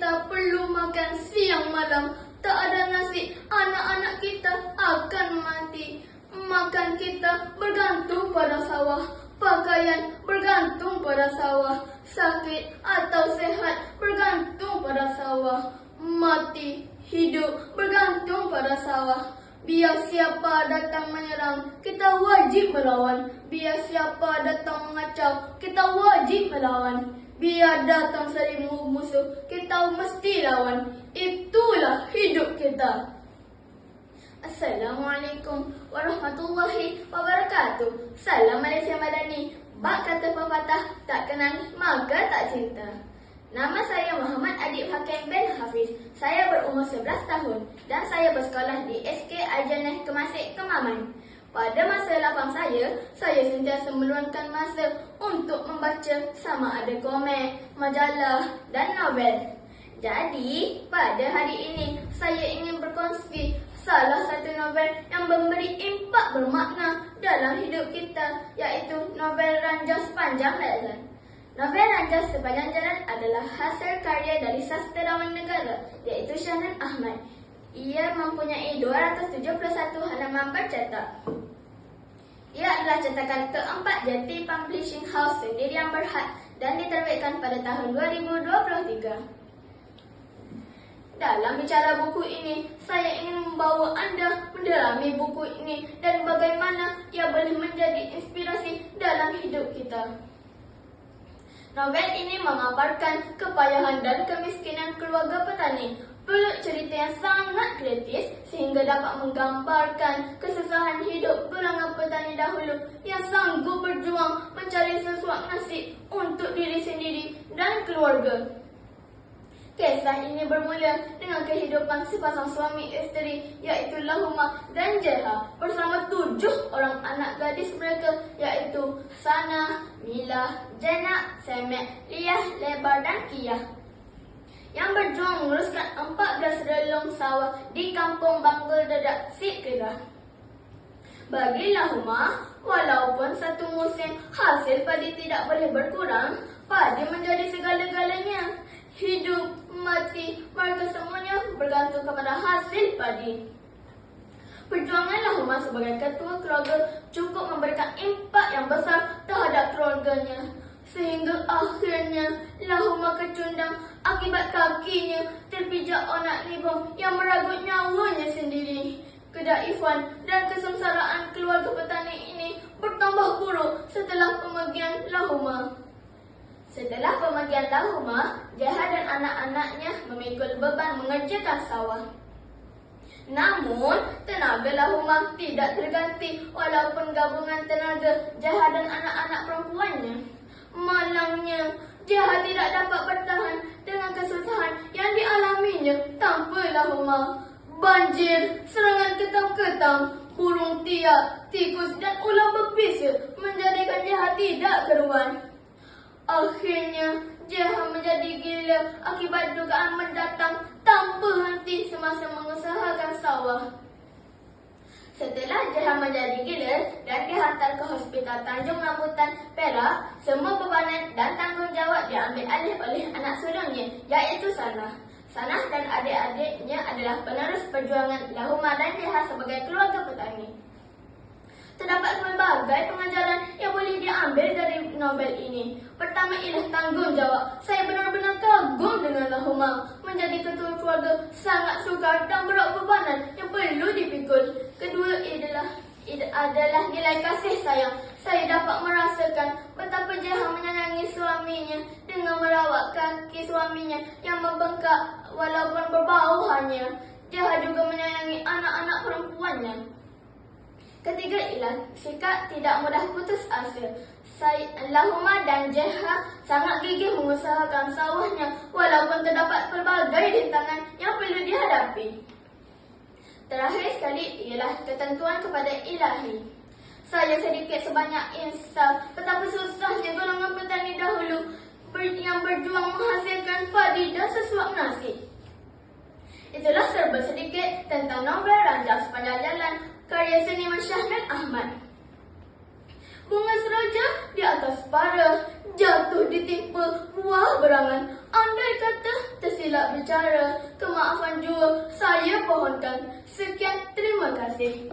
kita perlu makan siang malam. Tak ada nasi, anak-anak kita akan mati. Makan kita bergantung pada sawah. Pakaian bergantung pada sawah. Sakit atau sehat bergantung pada sawah. Mati, hidup bergantung pada sawah. Biar siapa datang menyerang, kita wajib melawan. Biar siapa datang mengacau, kita wajib melawan. Biar datang seribu musuh, kita mesti lawan. Itulah hidup kita. Assalamualaikum warahmatullahi wabarakatuh. Salam Malaysia Madani. Bak kata pepatah, tak kenal maka tak cinta. Nama saya Muhammad Adib Hakim bin Hafiz. Saya berumur 11 tahun dan saya bersekolah di SK Arjanah Kemasik Kemaman. Pada masa lapang saya, saya sentiasa meluangkan masa untuk membaca sama ada komik, majalah dan novel. Jadi, pada hari ini saya ingin berkongsi salah satu novel yang memberi impak bermakna dalam hidup kita iaitu novel Ranjau Sepanjang Jalan. Novel Ranjau Sepanjang Jalan adalah hasil karya dari sastrawan negara iaitu Syanan Ahmad. Ia mempunyai 271 halaman bercetak. Ia adalah cetakan keempat Jati Publishing House Sendirian Berhad dan diterbitkan pada tahun 2023. Dalam bicara buku ini, saya ingin membawa anda mendalami buku ini dan bagaimana ia boleh menjadi inspirasi dalam hidup kita. Novel ini memaparkan kepayahan dan kemiskinan keluarga petani. Peluk cerita yang sangat kritis sehingga dapat menggambarkan kesusahan hidup gelangan petani dahulu yang sanggup berjuang mencari sesuap nasi untuk diri sendiri dan keluarga. Kisah ini bermula dengan kehidupan sepasang suami isteri iaitu Lahuma dan Jeha bersama tujuh orang anak gadis mereka iaitu Sana, Mila, Jena, Semek, Liah, Lebar dan Kia yang berjuang menguruskan 14 relung sawah di kampung Bangga Dedak Sikirah. Bagi Lahuma, walaupun satu musim hasil padi tidak boleh berkurang, padi menjadi segala-galanya. Hidup, mati, mereka semuanya bergantung kepada hasil padi. Perjuangan Lahuma sebagai ketua keluarga cukup memberikan impak yang besar terhadap keluarganya. Sehingga akhirnya Lahuma kecundang akibat kakinya terpijak onak libong yang meragut nyawanya sendiri. Kedaifan dan kesengsaraan keluarga petani ini bertambah buruk setelah pemergian Lahuma. Setelah pemergian Lahuma, Jaha dan anak-anaknya memikul beban mengerjakan sawah. Namun, tenaga Lahuma tidak terganti walaupun gabungan tenaga Jaha dan anak-anak perempuannya. Malangnya, Jaha tidak dapat bertahan dengan kesusahan yang dialaminya tanpa Lahuma. Banjir, serangan ketam-ketam, burung tiak, tikus dan ular berbisa menjadikan Jaha tidak keruan. Akhirnya, Jaha menjadi gila akibat dugaan mendatang tanpa henti semasa mengusahakan sawah. Setelah Jaha menjadi gila dan dihantar ke Hospital Tanjung Rambutan, Perak, semua bebanan dan tanggungjawab diambil alih oleh anak sulungnya, iaitu Sanah. Sanah dan adik-adiknya adalah penerus perjuangan Lahuma dan Jaha sebagai keluarga petani. Terdapat pelbagai pengajaran yang boleh diambil dari novel ini. Pertama ialah tanggungjawab. Saya benar-benar kagum dengan Lahuma. Menjadi ketua keluarga sangat sukar dan berat bebanan yang perlu dipikul. Kedua adalah adalah nilai kasih sayang. Saya dapat merasakan betapa Jaha menyayangi suaminya dengan merawat kaki suaminya yang membengkak walaupun berbau hanya. Jaha juga menyayangi anak-anak perempuannya. Ketiga ialah sikap tidak mudah putus asa. Lahuma dan Jeha sangat gigih mengusahakan sawahnya walaupun terdapat pelbagai rintangan yang perlu dihadapi. Terakhir sekali ialah ketentuan kepada ilahi. Saya sedikit sebanyak insaf betapa susahnya golongan petani dahulu yang berjuang menghasilkan padi dan sesuap nasi. Itulah serba sedikit tentang novel Ranjau Sepanjang Jalan karya seniman Syahnan Ahmad. Bunga seraja di atas para jatuh ditimpa buah berangan. Andai kata tersilap silap bicara, kemaafan jua saya pohonkan. Sekian, terima kasih.